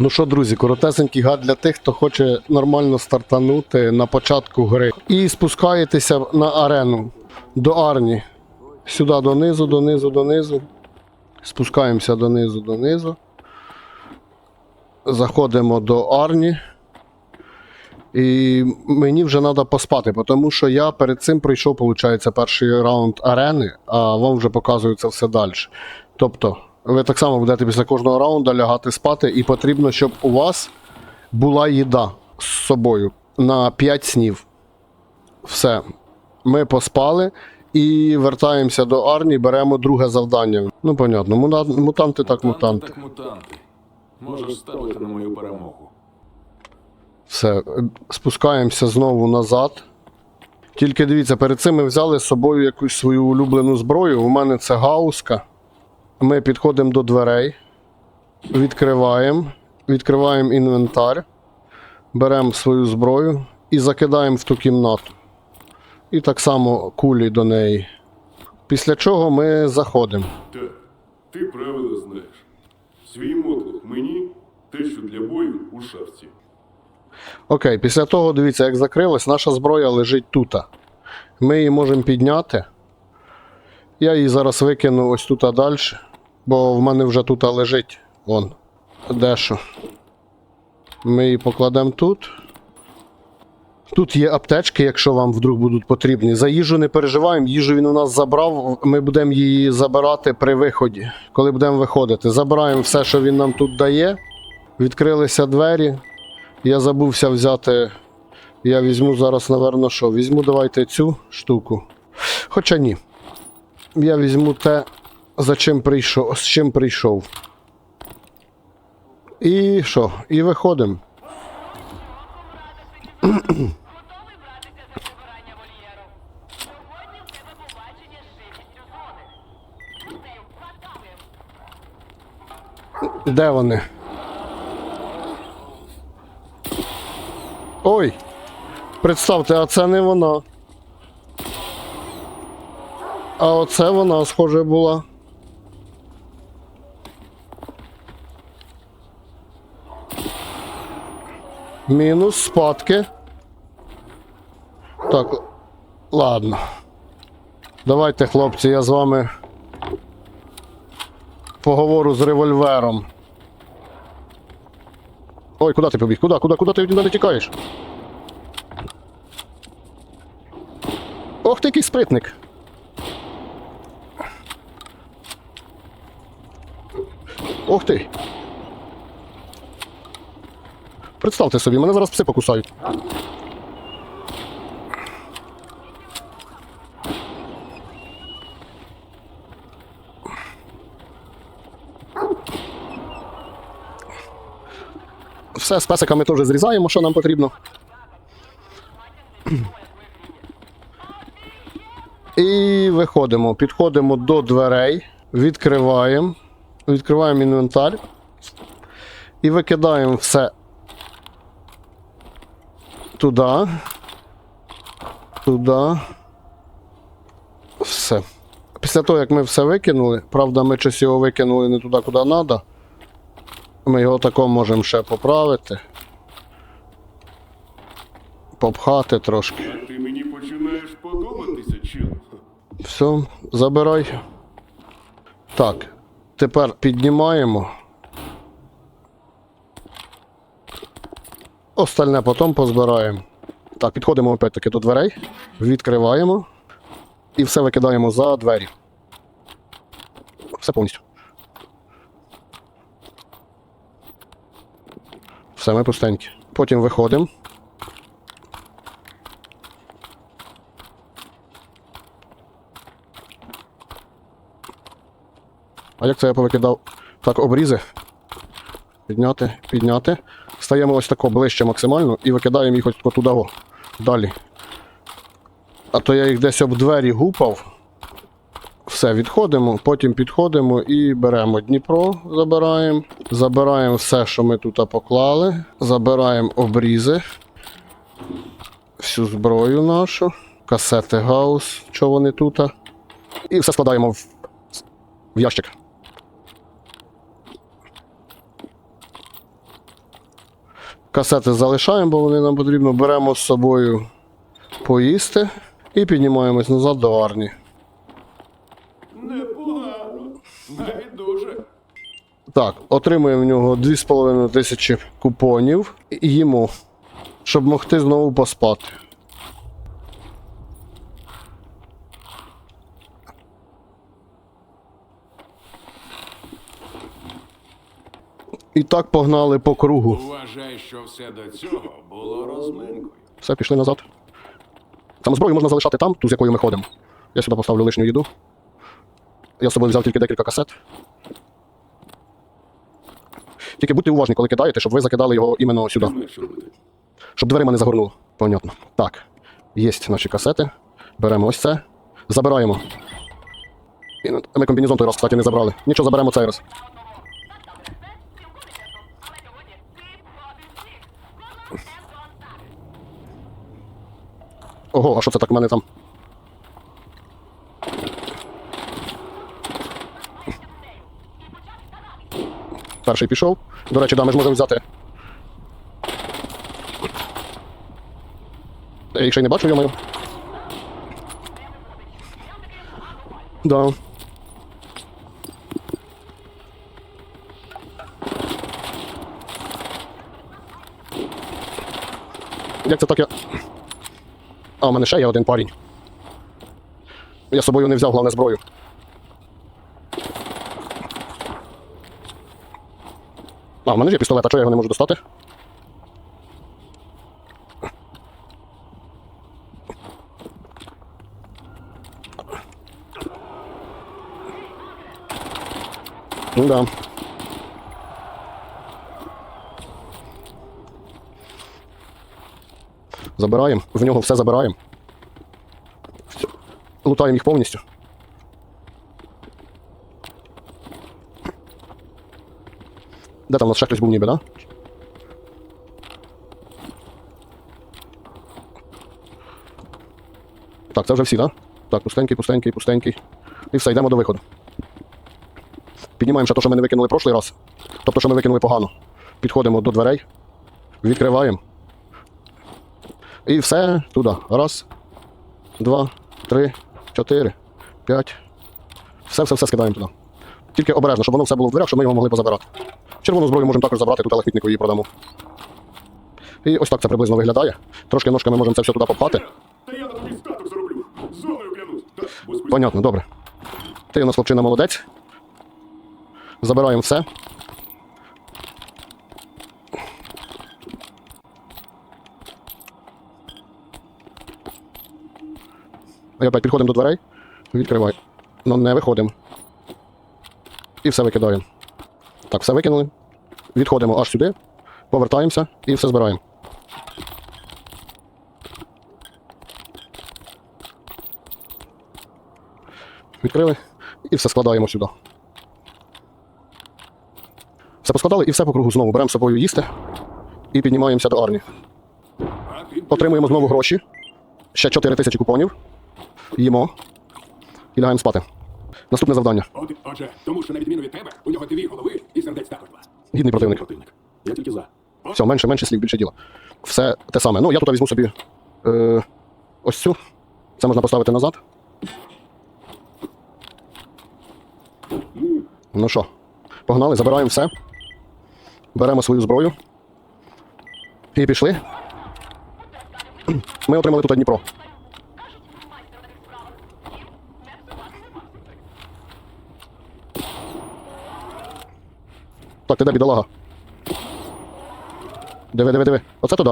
Ну що, друзі, коротесенький гад для тих, хто хоче нормально стартанути на початку гри. І спускаєтеся на арену до Арні. Сюди донизу, донизу, донизу. Спускаємося донизу, донизу. Заходимо до Арні. І мені вже треба поспати, тому що я перед цим пройшов, виходить, перший раунд арени, а вам вже показується все далі. Тобто, ви так само будете після кожного раунду лягати спати, і потрібно, щоб у вас була їда з собою на 5 снів. Все. Ми поспали і вертаємося до Арні, беремо друге завдання. Ну, понятно, мута- мутанти так мутанти. Так мутанти. Можеш ставити на мою перемогу. Все, спускаємося знову назад. Тільки дивіться, перед цим ми взяли з собою якусь свою улюблену зброю. У мене це гауска. Ми підходимо до дверей, відкриваємо, відкриваємо інвентар, беремо свою зброю і закидаємо в ту кімнату. І так само кулі до неї. Після чого ми заходимо. Так, ти правила знаєш. Свій мотлох мені, те, що для бою у шафці. Окей, після того, дивіться, як закрилось, наша зброя лежить тут. Ми її можемо підняти. Я її зараз викину ось тут далі, бо в мене вже тут лежить. Вон. Дещо. Ми її покладемо тут. Тут є аптечки, якщо вам вдруг будуть потрібні. За їжу не переживаємо, їжу він у нас забрав. Ми будемо її забирати при виході, коли будемо виходити. Забираємо все, що він нам тут дає. Відкрилися двері. Я забувся взяти. Я візьму зараз, напевно, що? Візьму давайте цю штуку. Хоча ні. Я візьму те, за чим прийшов, з чим прийшов. І що? І виходимо. Де вони? Ой! Представте, а це не вона. А оце вона, схоже, була. Мінус спадки. Так, ладно. Давайте, хлопці, я з вами поговору з револьвером. Ой, куди ти побіг? Куди? Куди? Куди ти від мене тікаєш? Ох ти який спритник. Ох ти. Представте собі, мене зараз пси покусають. Все з песиками теж зрізаємо, що нам потрібно. І виходимо. Підходимо до дверей, відкриваємо, відкриваємо інвентар і викидаємо все туди. Туди. Все. Після того, як ми все викинули, правда, ми щось його викинули не туди, куди треба. Ми його тако можемо ще поправити. Попхати трошки. А ти мені починаєш подобатися, чел. Все, забирай. Так, тепер піднімаємо. Остальне потім позбираємо. Так, підходимо опять-таки до дверей, відкриваємо і все викидаємо за двері. Все повністю. Все, ми пустенькі. Потім виходимо. А як це я повикидав? Так, обрізи. Підняти, підняти. Стаємо ось тако ближче максимально і викидаємо їх ось туди. о, Далі. А то я їх десь об двері гупав. Все, відходимо, потім підходимо і беремо Дніпро, забираємо. Забираємо все, що ми тут поклали. Забираємо обрізи. Всю зброю нашу. Касети гаус, що вони тут. І все складаємо в, в ящик. Касети залишаємо, бо вони нам потрібно. Беремо з собою поїсти і піднімаємось назад до арні. Непогано. Навіть дуже. Так, отримуємо в нього 2,5 тисячі купонів і їмо, щоб могти знову поспати. І так погнали по кругу. Вважай, що все до цього було розминкою. Все, пішли назад. Там зброю можна залишати там, ту, з якою ми ходимо. Я сюди поставлю лишню їду. Я з собою взяв тільки декілька касет. Тільки будьте уважні, коли кидаєте, щоб ви закидали його іменно сюди. Щоб дверима не загорнуло. Понятно. Так. Є наші касети. Беремо ось це. Забираємо. І, Ми комбінезон той раз, кстати, не забрали. Нічого, заберемо цей раз. Ого, а що це так в мене там? Перший пішов. До речі, да, ми ж можемо взяти. Я їх ще й не бачу, йомаю. Да. Як це так я. А, у мене ще є один парень. Я з собою не взяв головне зброю. А, в мене ж є пістолет, а чого я його не можу достати? Ну да. Забираємо. В нього все забираємо. Лутаємо їх повністю. Де там у нас ще хтось був ніби, да? Так, це вже всі, да? Так, пустенький, пустенький, пустенький. І все, йдемо до виходу. Піднімаємо ще те, що ми не викинули прошлий раз. Тобто, що ми викинули погано. Підходимо до дверей, відкриваємо. І все туди. Раз, два, три, чотири, п'ять. Все, все, все скидаємо туди. Тільки обережно, щоб воно все було в дверях, щоб ми його могли позабирати. Червону зброю можемо також забрати, тут лахмітнику її продамо. І ось так це приблизно виглядає. Трошки ножками можемо це все туди попхати. Понятно, добре. Ти у нас хлопчина молодець. Забираємо все. Опять підходимо до дверей. Відкривай. Ну не виходимо. І все викидаємо. Так, все викинули. Відходимо аж сюди. Повертаємося і все збираємо. Відкрили і все складаємо сюди. Все поскладали і все по кругу знову. Беремо з собою їсти і піднімаємося до армії. Отримуємо знову гроші. Ще 4 тисячі купонів. Їмо. І лягаємо спати. Наступне завдання. От, отже, тому що на відміну від тебе, у нього дві голови і сердець також два. Гідний противник. противник. Я тільки за. Все, менше, менше слів, більше діла. Все те саме. Ну, я тут візьму собі е, ось цю. Це можна поставити назад. Ну що, погнали, забираємо все. Беремо свою зброю. І пішли. Ми отримали тут Дніпро. Так, ти де бідолага? Диви, диви, диви. Оце туди.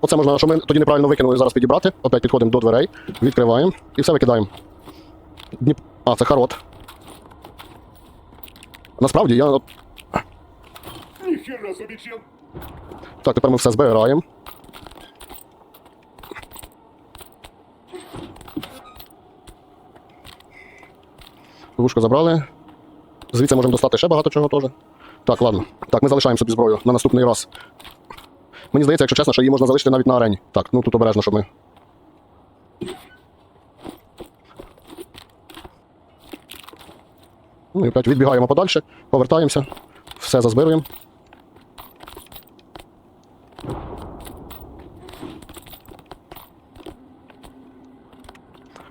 Оце можна, що ми тоді неправильно викинули, зараз підібрати. Опять підходимо до дверей, відкриваємо і все викидаємо. Дніп... А, це харот. Насправді я. Так, тепер ми все збираємо. Вушко забрали. Звідси можемо достати ще багато чого теж. Так, ладно. Так, ми залишаємо собі зброю на наступний раз. Мені здається, якщо чесно, що її можна залишити навіть на арені. Так, ну тут обережно, щоб ми. Ну і опять відбігаємо подальше, повертаємося, все зазбируємо.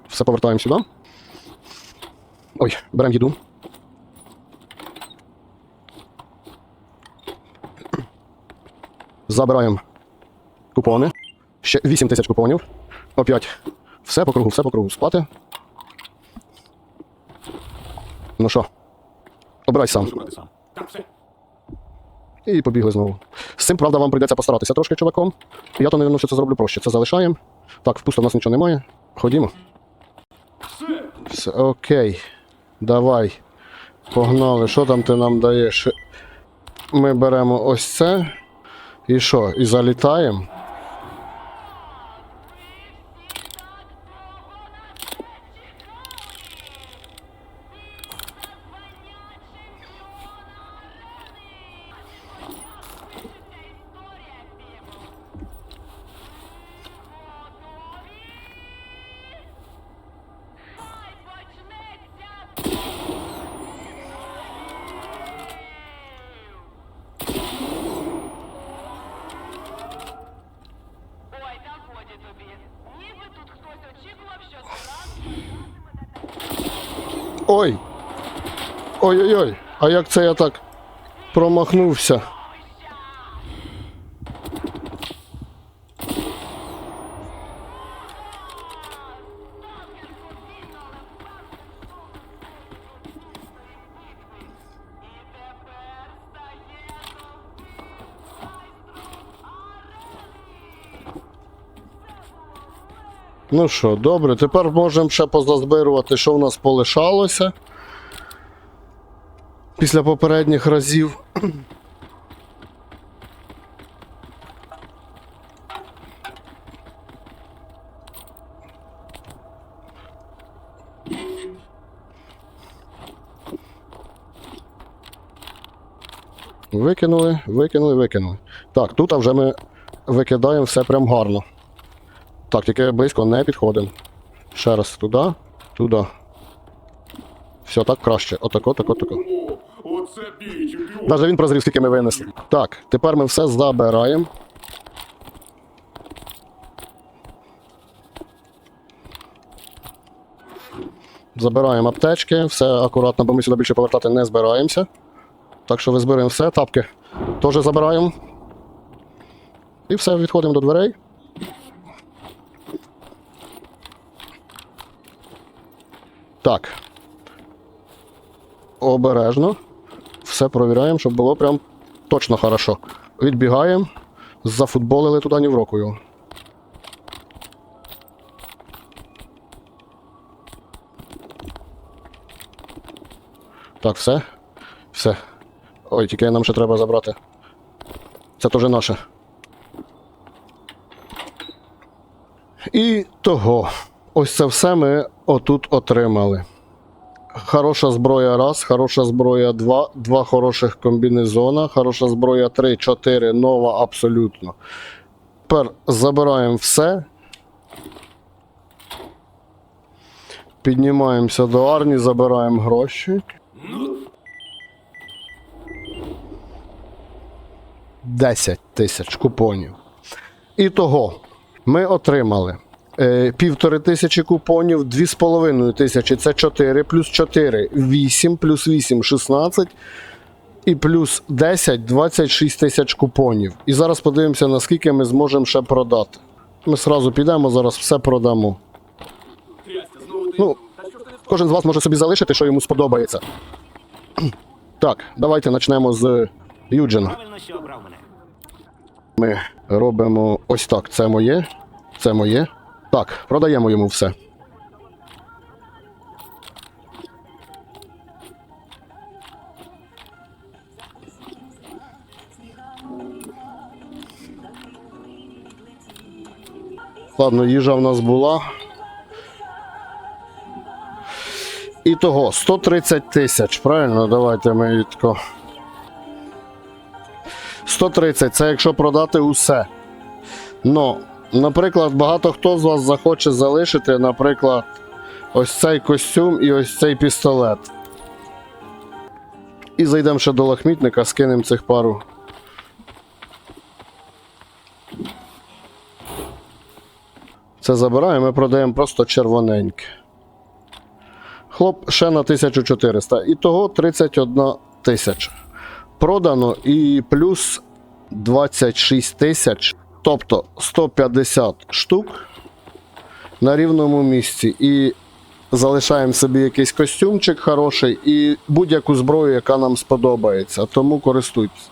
Все повертаємо сюди. Ой, беремо їду. Забираємо купони. Ще 8 тисяч купонів. Опять. Все по кругу, все по кругу. Спати. Ну що? Обирай сам. І побігли знову. З цим, правда, вам прийдеться постаратися трошки, чуваком. Я то, напевно, що це зроблю проще. Це залишаємо. Так, впусто в нас нічого немає. Ходімо. Все, окей. Давай. Погнали. Що там ти нам даєш? Ми беремо ось це. І що? І залітаємо. Ой-ой-ой! А як це я так промахнувся? Ну що, добре, тепер можемо ще позазбирувати, що в нас полишалося. Після попередніх разів. Викинули, викинули, викинули. Так, тут вже ми викидаємо все прям гарно. Так, тільки близько не підходимо. Ще раз туди, туди. Все, так краще. Отако, тако, тако. о, оце бій, чемпіон. Навіть він прозрів, скільки ми винесли. Так, тепер ми все забираємо. Забираємо аптечки, все акуратно, бо ми сюди більше повертати не збираємося. Так що визбираємо все, тапки теж забираємо. І все, відходимо до дверей. Так. Обережно. Все провіряємо, щоб було прям точно хорошо. Відбігаємо, зафутболили туди ні в року його. Так, все. Все. Ой, тільки нам ще треба забрати. Це теж наше. І того. Ось це все ми отут отримали. Хороша зброя раз, хороша зброя два, два хороших комбінезона, хороша зброя 3, 4, нова абсолютно. Тепер забираємо все. Піднімаємося до арні, забираємо гроші. 10 тисяч купонів. І того ми отримали півтори тисячі купонів, дві з половиною тисячі це 4, плюс 4 8, плюс 8 16 і плюс 10 26 тисяч купонів. І зараз подивимося, наскільки ми зможемо ще продати. Ми сразу підемо, зараз все продамо. Ну, кожен з вас може собі залишити, що йому сподобається. Так, давайте почнемо з Юджина. Ми робимо ось так. Це моє, це моє. Так, продаємо йому все. Ладно, їжа в нас була. І того 130 тисяч, правильно? Давайте ми відко. 130 це якщо продати усе. Ну, наприклад, багато хто з вас захоче залишити, наприклад, ось цей костюм і ось цей пістолет. І зайдемо ще до лахмітника, скинемо цих пару. Це забираємо, ми продаємо просто червоненьке. Хлоп, ще на 1400. І того 31 тисяча. Продано і плюс 26 тисяч, тобто 150 штук на рівному місці. І залишаємо собі якийсь костюмчик хороший і будь-яку зброю, яка нам сподобається. Тому користуйтесь.